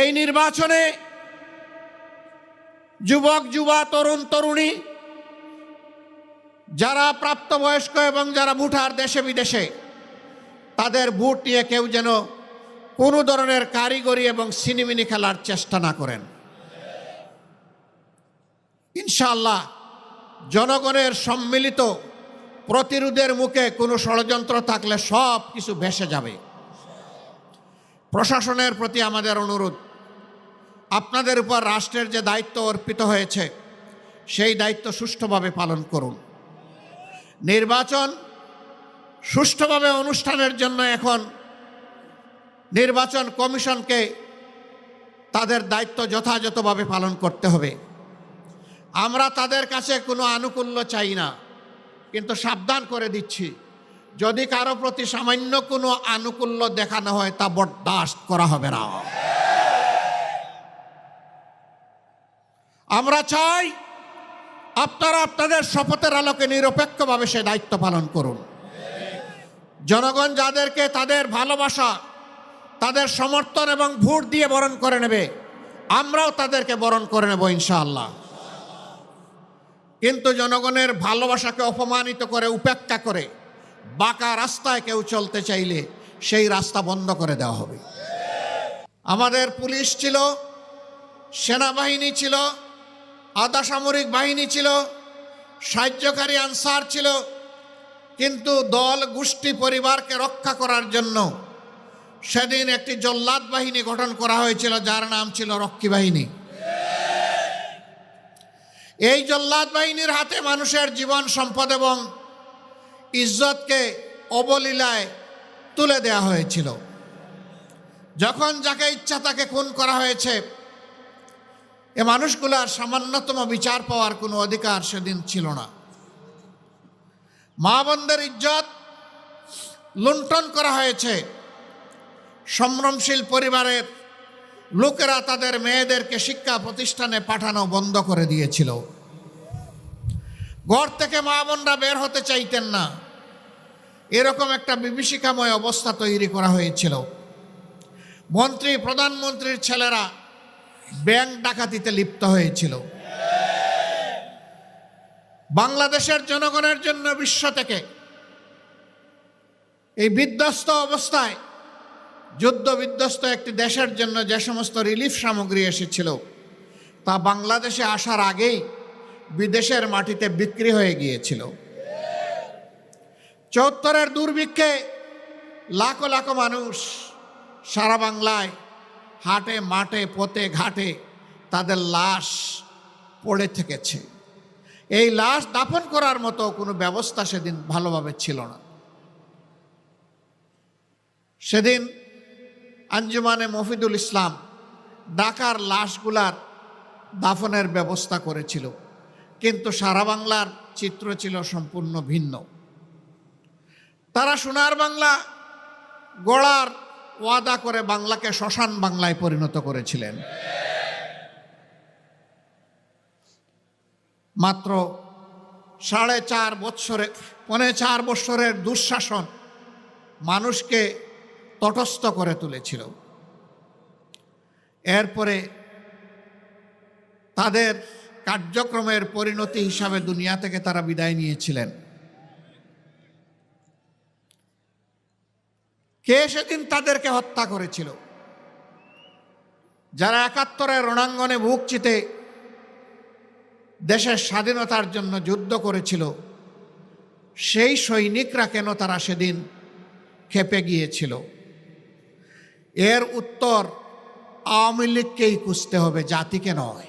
এই নির্বাচনে যুবক, যুবা, তরুণ, তরুণী, যারা প্রাপ্তবয়স্ক এবং যারা ভোটার দেশে বিদেশে, তাদের ভোট নিয়ে কেউ যেন কোনো ধরনের কারিগরি এবং সিনেমিনি খেলার চেষ্টা না করেন। ইনশাল্লাহ জনগণের সম্মিলিত প্রতিরোধের মুখে কোনো ষড়যন্ত্র থাকলে সব কিছু ভেসে যাবে। প্রশাসনের প্রতি আমাদের অনুরোধ আপনাদের উপর রাষ্ট্রের যে দায়িত্ব অর্পিত হয়েছে, সেই দায়িত্ব সুষ্ঠুভাবে পালন করুন। নির্বাচন সুষ্ঠুভাবে অনুষ্ঠানের জন্য এখন নির্বাচন কমিশনকে তাদের দায়িত্ব যথাযথভাবে পালন করতে হবে। আমরা তাদের কাছে কোনো আনুকূল্য চাই না, কিন্তু সাবধান করে দিচ্ছি। যদি কারও প্রতি সামান্য কোনো আনুকূল্য দেখানো হয়, তা বরদাস্ত করা হবে না। আমরা চাই আপনারা আপনাদের শপথের আলোকে নিরপেক্ষভাবে সে দায়িত্ব পালন করুন। জনগণ যাদেরকে তাদের ভালোবাসা, তাদের সমর্থন এবং ভোট দিয়ে বরণ করে নেবে, আমরাও তাদেরকে বরণ করে নেব ইনশাআল্লাহ। কিন্তু জনগণের ভালোবাসাকে অপমানিত করে, উপেক্ষা করে, বাঁকা রাস্তায় কেউ চলতে চাইলে সেই রাস্তা বন্ধ করে দেওয়া হবে। আমাদের পুলিশ ছিল, সেনাবাহিনী ছিল আধা সামরিক বাহিনী ছিল, সাহায্যকারী আনসার ছিল, কিন্তু দল গোষ্ঠী পরিবারকে রক্ষা করার জন্য সেদিন একটি জল্লাদ বাহিনী গঠন করা হয়েছিল, যার নাম ছিল রক্ষী বাহিনী। এই জল্লাদ বাহিনীর হাতে মানুষের জীবন, সম্পদ এবং ইজ্জতকে অবলীলায় তুলে দেয়া হয়েছিল। যখন যাকে ইচ্ছা তাকে খুন করা হয়েছে এ মানুষগুলার সামান্যতম বিচার পাওয়ার কোনো অধিকার সেদিন ছিল না। মা বোনদের ইজ্জত লুণ্ঠন করা হয়েছে। সম্ভ্রমশীল পরিবারের লোকেরা তাদের মেয়েদেরকে শিক্ষা প্রতিষ্ঠানে পাঠানো বন্ধ করে দিয়েছিল। ঘর থেকে মা বোনরা বের হতে চাইতেন না। এরকম একটা বিভীষিকাময় অবস্থা তৈরি করা হয়েছিল। মন্ত্রী, প্রধানমন্ত্রীর ছেলেরা ব্যাংক ডাকাতিতে লিপ্ত হয়েছিল। বাংলাদেশের জনগণের জন্য বিশ্ব থেকে এই বিধ্বস্ত অবস্থায় যুদ্ধ বিধ্বস্ত একটি দেশের জন্য যে সমস্ত রিলিফ সামগ্রী এসেছিল, তা বাংলাদেশে আসার আগেই বিদেশের মাটিতে বিক্রি হয়ে গিয়েছিল। চৌত্তরের দুর্ভিক্ষে লাখো লাখো মানুষ সারা বাংলায় হাটে, মাঠে, পথে, ঘাটে তাদের লাশ পড়ে থেকেছে। এই লাশ দাফন করার মতো কোনো ব্যবস্থা সেদিন ভালোভাবে ছিল না। সেদিন আঞ্জুমানে মফিদুল ইসলাম ডাকার লাশগুলার দাফনের ব্যবস্থা করেছিল। কিন্তু সারা বাংলার চিত্র ছিল সম্পূর্ণ ভিন্ন। তারা সোনার বাংলা গড়ার ওয়াদা করে বাংলাকে শ্মশান বাংলায় পরিণত করেছিলেন। মাত্র সাড়ে চার বৎসরে, পনে চার বৎসরের দুঃশাসন মানুষকে তটস্থ করে তুলেছিল। এরপরে তাদের কার্যক্রমের পরিণতি হিসাবে দুনিয়া থেকে তারা বিদায় নিয়েছিলেন। কে সেদিন তাদেরকে হত্যা করেছিল? যারা একাত্তরের রণাঙ্গনে বুক চিতে দেশের স্বাধীনতার জন্য যুদ্ধ করেছিল, সেই সৈনিকরা কেন তারা সেদিন খেপে গিয়েছিল? এর উত্তর আওয়ামী লীগকেই খুঁজতে হবে, জাতিকে নয়।